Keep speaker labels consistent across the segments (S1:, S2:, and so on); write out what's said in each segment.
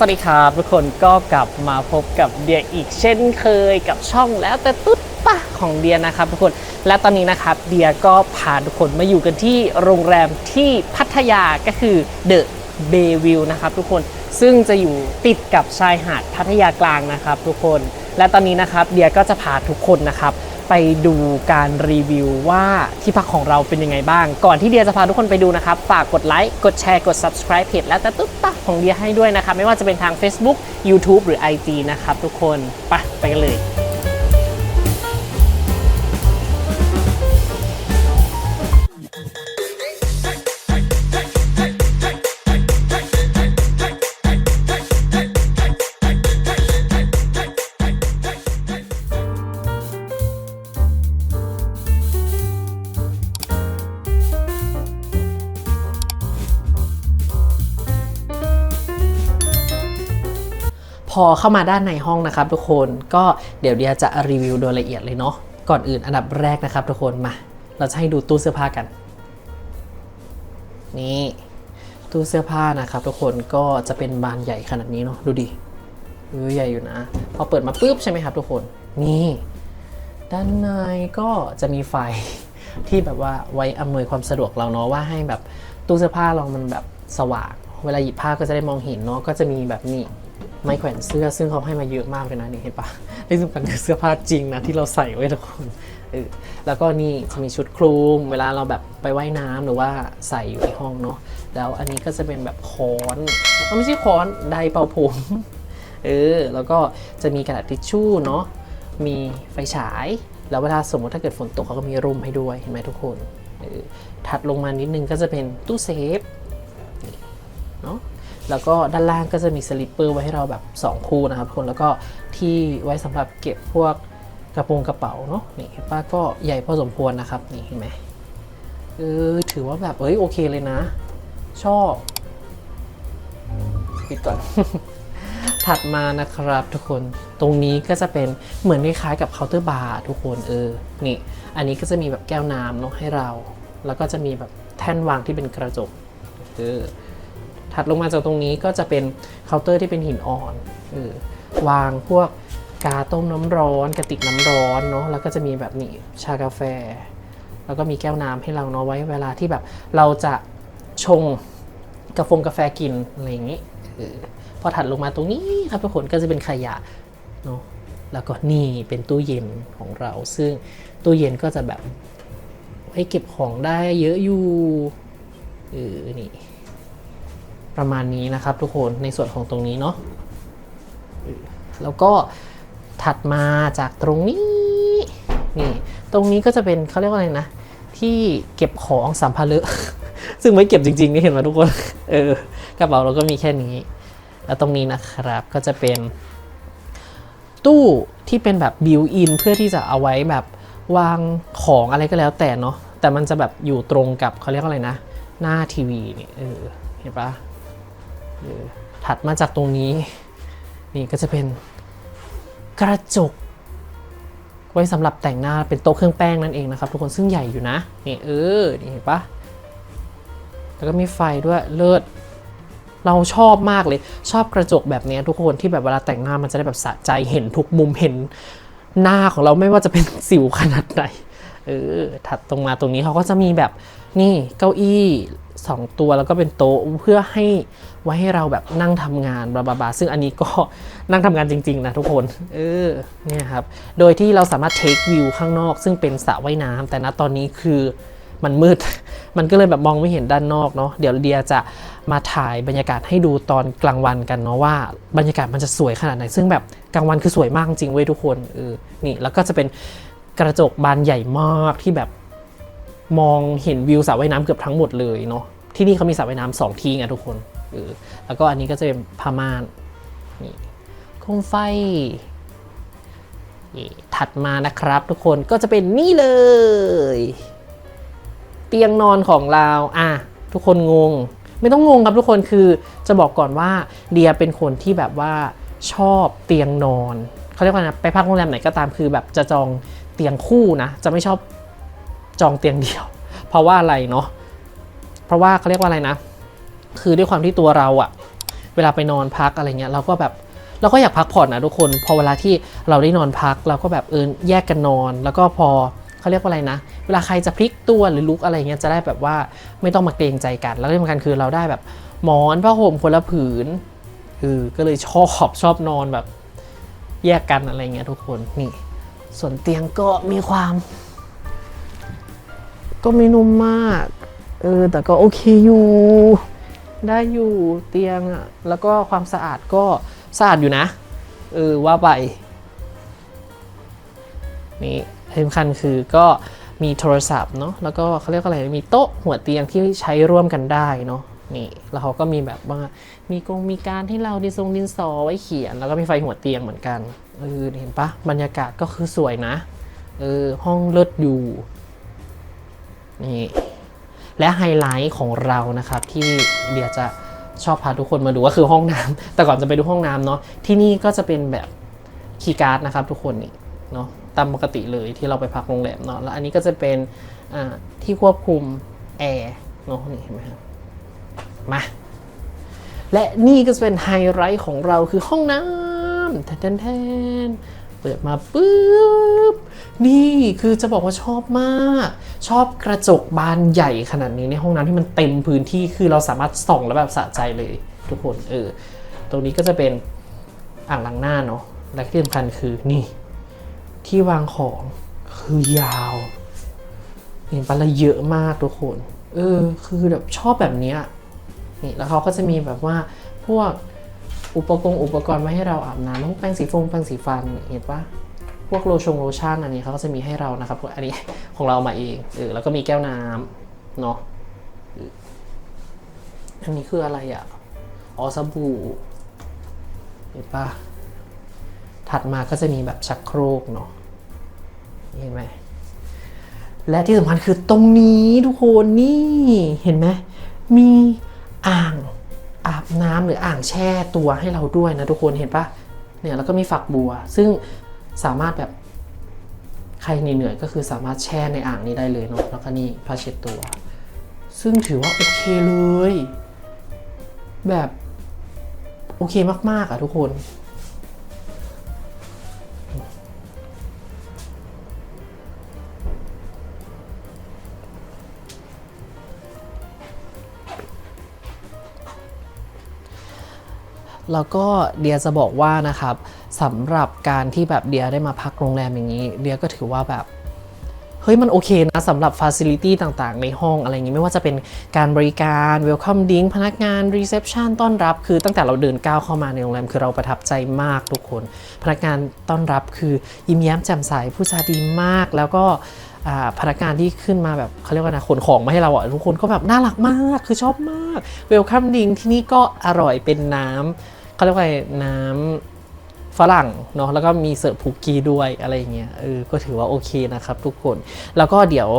S1: สวัสดีครับทุกคนก็กลับมาพบกับเดียอีกเช่นเคยกับช่องแล้วแต่ตุ๊ดปะของเดียนะครับทุกคนและตอนนี้นะครับเดียก็พาทุกคนมาอยู่กันที่โรงแรมที่พัทยาก็คือเดอะเบวิวนะครับทุกคนซึ่งจะอยู่ติดกับชายหาดพัทยากลางนะครับทุกคน และตอนนี้นะครับเดียก็จะพาทุกคนนะครับ ไปดูการรีวิวว่าที่พักของเราเป็นยังไงบ้าง ก่อนที่เดียจะพาทุกคนไปดูนะครับ ฝากกดไลค์ กดแชร์ กด subscribe เพจแล้วแต่ตุ๊บตักของเดียให้ด้วยนะครับ ไม่ว่าจะเป็นทาง Facebook YouTube หรือ IG นะครับทุกคน ไปไปกันเลย อเข้ามาด้านในห้องนะครับทุกคนก็เดี๋ยวเดียจะรีวิวโดยละเอียดเลยเนาะก่อนอื่นอันดับแรกนะครับทุกคนมา เราจะให้ดูตู้เสื้อผ้ากัน นี่ตู้เสื้อผ้านะครับทุกคนก็จะเป็นบานใหญ่ขนาดนี้เนาะดูดิดูใหญ่อยู่นะ พอเปิดมาปุ๊บใช่ไหมครับทุกคนนี่ ด้านในก็จะมีไฟที่แบบว่าไว้อำนวยความสะดวกเราเนาะว่าให้แบบตู้เสื้อผ้าเรามันแบบสว่างเวลาหยิบผ้าก็จะได้มองเห็นเนาะก็จะมีแบบนี้ ไม้แขวนเสื้อซึ่งเขาให้มาเยอะมากเลยนะนี่เห็นปะที่สำคัญคือเสื้อผ้าจริงนะที่เราใส่ไว้ทุกคนเออแล้วก็นี่จะมีชุดคลุมเวลาเราแบบไปว่ายน้ำหรือว่าใส่อยู่ในห้องเนาะแล้วอันนี้ก็จะเป็นแบบค้อนมันไม่ใช่ค้อนไดร์เป่าผมเออแล้วก็จะมีกระดาษทิชชู่เนาะมีไฟฉาย แล้วเวลาสมมติถ้าเกิดฝนตกเขาก็มีร่มให้ด้วยเห็นไหมทุกคนถัดลงมานิดนึงก็จะเป็นตู้เซฟเนาะ แล้วก็ด้านล่างก็จะมีสลิปเปอร์ไว้ให้เราแบบ 2 คู่นะครับทุกคนแล้วก็ที่ไว้สำหรับเก็บพวกกระโปรงกระเป๋าเนาะนี่เห็นป้าก็ใหญ่พอสมควรนะครับนี่เห็นไหมเออถือว่าแบบเอ้ยโอเคเลยนะ ชอบปิดก่อน ถัดมานะครับทุกคนตรงนี้ก็จะเป็นเหมือนคล้ายๆกับเคาน์เตอร์บาร์ทุกคนเออนี่ อันนี้ก็จะมีแบบแก้วน้ำเนาะให้เรา แล้วก็จะมีแบบแท่นวางที่เป็นกระจกเออ ถัดลงมาจากตรงนี้ก็จะเป็นเคาน์เตอร์ที่เป็นหินอ่อนออวางพวกกาต้มน้ำร้อนกระติกน้ำร้อนเนาะแล้วก็จะมีแบบนี้ชากาแฟ แล้วก็มีแก้วน้ำให้เราเนาะไว้เวลาที่แบบเราจะชงกาแฟกาแฟกินอะไรอย่างนี้ออพอถัดลงมาตรงนี้ครับทุกคนก็จะเป็นขยะเนาะแล้วก็นี่เป็นตู้เย็นของเรา ซึ่งตู้เย็นก็จะแบบไว้เก็บของได้เยอะอยู่เออนี่ ประมาณนี้นะครับทุกคนในส่วนของตรงนี้เนาะแล้วก็ถัดมาจากตรงนี้นี่ตรงนี้ก็จะเป็นเขาเรียกว่าอะไรนะ ที่เก็บของสัมภาระซึ่งไม่เก็บจริงๆนี่เห็นไหมทุกคนเออกระเป๋าเราก็มีแค่นี้ แล้วตรงนี้นะครับก็จะเป็น ตู้ที่เป็นแบบบิวอินเพื่อที่จะเอาไว้แบบวางของอะไรก็แล้วแต่เนาะแต่มันจะแบบอยู่ตรงกับเขาเรียกว่าอะไรนะ หน้าทีวีนี่เออเห็นปะ ถัดมาจากตรงนี้ นี่ก็จะเป็นกระจก ไว้สำหรับแต่งหน้าเป็นโต๊ะเครื่องแป้งนั่นเองนะครับทุกคนซึ่งใหญ่อยู่นะนี่เออนี่เห็นปะแล้วก็มีไฟด้วยเลิศเราชอบมากเลยชอบกระจกแบบนี้ทุกคนที่แบบเวลาแต่งหน้ามันจะได้แบบสะใจเห็นทุกมุมเห็นหน้าของเราไม่ว่าจะเป็นสิวขนาดไหนเออถัดตรงมาตรงนี้เขาก็จะมีแบบนี่เก้าอี้สองตัวแล้วก็เป็นโต๊ะเพื่อให้ ไว้ให้เราแบบนั่งทำงานบลาบลาบลาซึ่งอันนี้ก็นั่งทำงานจริง ๆ นะทุกคน เออเนี่ยครับ โดยที่เราสามารถเทควิวข้างนอก ซึ่งเป็นสระว่ายน้ำแต่ณตอนนี้คือมันมืด มันก็เลยแบบมองไม่เห็นด้านนอกเนาะ เดี๋ยวเดียจะมาถ่ายบรรยากาศให้ดูตอนกลางวันกันเนาะว่าบรรยากาศมันจะสวยขนาดไหน ซึ่งแบบกลางวันคือสวยมากจริงเว้ยทุกคน เออ นี่แล้วก็จะเป็นกระจกบานใหญ่มากที่แบบมองเห็นวิวสระว่ายน้ำเกือบทั้งหมดเลยเนาะที่นี่เขามีสระว่ายน้ำสองที่ไงทุกคน เออแล้วก็อันนี้ก็จะเป็นผ้าม่านนี่โคมไฟถัดมานะครับทุกคนก็จะเป็นนี่เลย เตียงนอนของเราอะทุกคนงง ไม่ต้องงงครับทุกคนคือจะบอกก่อนว่าเดียเป็นคนที่แบบว่าชอบเตียงนอนเขาเรียกว่านะไปพักโรงแรมไหนก็ตามคือแบบจะจองเตียงคู่นะจะไม่ชอบจองเตียงเดียว เพราะว่าอะไรเนาะเพราะว่าเขาเรียกว่าอะไรนะ คือด้วยความที่ตัวเราอะเวลาไปนอนพักอะไรเงี้ยเราก็แบบเราก็อยากพักผ่อนนะทุกคน พอเวลาที่เราได้นอนพักเราก็แบบเออแยกกันนอน แล้วก็พอเขาเรียกว่าอะไรนะ เวลาใครจะพลิกตัวหรือลุกอะไรเงี้ยจะได้แบบว่าไม่ต้องมาเกรงใจกัน แล้วที่สำคัญคือเราได้แบบหมอนผ้าห่มคนละผืนเออก็เลยชอบชอบนอนแบบ แยกกันอะไรเงี้ยทุกคนนี่ ส่วนเตียงก็มีความ ก็ไม่นุ่มมาก เออแต่ก็โอเคอยู่ ได้อยู่เตียงอะแล้วก็ความสะอาดก็สะอาดอยู่นะ เออว่าไป นี่ที่สำคัญคือก็มีโทรศัพท์เนาะแล้วก็เขาเรียกอะไร มีโต๊ะหัวเตียงที่ใช้ร่วมกันได้เนาะนี่แล้วเขาก็มีแบบว่ามีกงมีการที่เราดินทรงดินสอไว้เขียน แล้วก็มีไฟหัวเตียงเหมือนกันเออเห็นปะบรรยากาศก็คือสวยนะเออห้องเลิศอยู่นี่ และไฮไลท์ของเรานะครับที่เดียจะชอบพาทุกคนมาดูก็คือห้องน้ำแต่ก่อนจะไปดูห้องน้ำเนาะที่นี่ก็จะเป็นแบบคีย์การ์ดนะครับทุกคนนี่เนาะตามปกติเลยที่เราไปพักโรงแรมเนาะแล้วอันนี้ก็จะเป็นที่ควบคุมแอร์เนาะนี่เห็นไหมครับมาและนี่ก็จะเป็นไฮไลท์ของเราคือห้องน้ำแทนแทน เปิดมาปุ๊บนี่คือจะบอกว่าชอบมาก ชอบกระจกบานใหญ่ขนาดนี้ในห้องน้ำที่มันเต็มพื้นที่คือเราสามารถส่องแล้วแบบสะใจเลย ทุกคนเออตรงนี้ก็จะเป็นอ่างล้างหน้าเนาะและที่สำคัญคือนี่ ที่วางของคือยาวเห็นปะละเยอะมากทุกคน เออ คือแบบชอบแบบเนี้ยนี่แล้วเขาก็จะมีแบบว่าพวก อุปกรณ์อุปกรณ์มาให้เราอาบน้ำพวกแปรงสีฟงแปรงสีฟันเห็นปะพวกโลชงโลชั่นอันนี้เขาก็จะมีให้เรานะครับอันนี้ของเรามาเองเออแล้วก็มีแก้วน้ำเนาะอันนี้คืออะไรอะอ๋อสบู่เห็นปะถัดมาก็จะมีแบบชักโครกเนาะเห็นไหมและที่สำคัญคือตรงนี้ทุกคนนี่เห็นไหมมีอ่าง อาบน้ำหรืออ่างแช่ตัวให้เราด้วยนะทุกคนเห็นปะเนี่ยแล้วก็มีฝักบัว ซึ่งสามารถแบบใครเหนื่อยก็คือสามารถแช่ในอ่างนี้ได้เลยเนาะแล้วก็นี่ผ้าเช็ดตัว ซึ่งถือว่าโอเคเลย แบบโอเคมากๆอะทุกคน แล้วก็เดียจะบอกว่านะครับสำหรับการที่แบบเดียได้มาพักโรงแรมอย่างนี้ เดียก็ถือว่าแบบเฮ้ยมันโอเคนะสำหรับฟ a ซิลิตี้ต่างๆ ในห้องอะไรอย่างนี้ไม่ว่าจะเป็นการบริการ Welcome Drink พนักงาน Reception ต้อนรับ คือตั้งแต่เราเดินก้าวเข้ามาในโรงแรมคือเราประทับใจมากทุกคน พนักงานต้อนรับคือยิ้มแย้มแจ่มใสผู้จาดีมาก แล้วก็อ่าพนักงานที่ขึ้นมาแบบเขาเรียกว่านะขนของมาให้เราอะทุกคนก็แบบน่ารักมากคือชอบมาก Welcome Drink ที่นี่ก็อร่อยเป็นน้ำ เขาเรียกว่าน้ำฝรั่งเนาะแล้วก็มีเสิร์ฟพุกกี้ด้วยอะไรเงี้ยเออก็ถือว่าโอเคนะครับทุกคน แล้วก็เดี๋ยว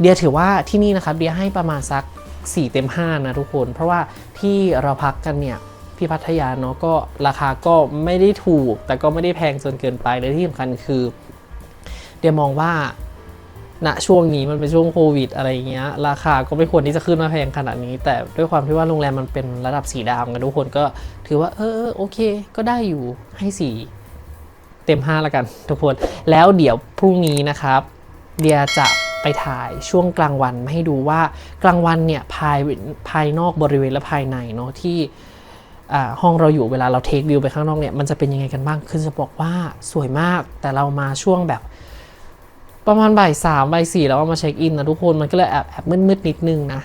S1: เดียถือว่าที่นี่นะครับเดียให้ประมาณสัก 4 เต็ม 5 นะทุกคน เพราะว่าที่เราพักกันเนี่ยที่พัทยาเนาะก็ราคาก็ไม่ได้ถูก แต่ก็ไม่ได้แพงจนเกินไปและที่สำคัญคือ เดียมองว่า ณช่วงนี้มันเป็นช่วงโควิดอะไรเงี้ย ราคาก็ไม่ควรที่จะขึ้นมาแพงขนาดนี้ แต่ด้วยความที่ว่าโรงแรมมันเป็นระดับสีดาวกันทุกคนก็ถือว่า เออโอเค ก็ได้อยู่ให้สีเต็ม 5 ละกัน ทุกคน แล้วเดี๋ยวพรุ่งนี้นะครับ เดียจะไปถ่ายช่วงกลางวันมาให้ดูว่ากลางวันเนี่ยภายภายนอกบริเวณและภายในเนาะที่ห้องเราอยู่เวลาเราเทควิวไปข้างนอกเนี่ยมันจะเป็นยังไงกันบ้าง คือจะบอกว่าสวยมากแต่เรามาช่วงแบบ ประมาณบ่ายสามบ่ายสี่แล้วก็มาเช็คอินนะทุกคนมันก็เลยแอบแอบมืดๆนิดนึงนะ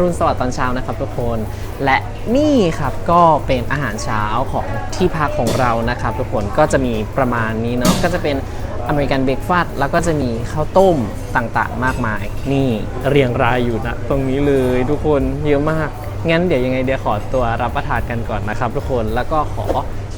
S1: รุณสวัสดิ์ตอนเช้านะครับทุกคน และนี่ครับก็เป็นอาหารเช้าของที่พักของเรานะครับ ทุกคนก็จะมีประมาณนี้เนาะก็จะเป็นอเมริกันเบรกฟาสต์แล้วก็จะมีข้าวต้มต่างๆ มากมาย นี่เรียงรายอยู่นะ ตรงนี้เลยทุกคนเยอะมาก งั้นเดี๋ยวยังไงเดี๋ยวขอตัวรับประทานกันก่อนนะครับ ทุกคนแล้วก็ขอ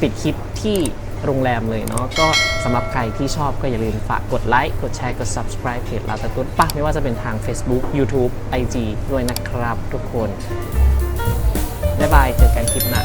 S1: ปิดคลิปที่ โรงแรมเลยเนาะก็สำหรับใครที่ชอบก็อย่าลืมฝากกดไลค์กดแชร์กด subscribe เพจลาตะตุนปะไม่ว่าจะเป็นทาง Facebook YouTube IG ด้วยนะครับทุกคนบ๊ายบายเจอกันคลิปหน้า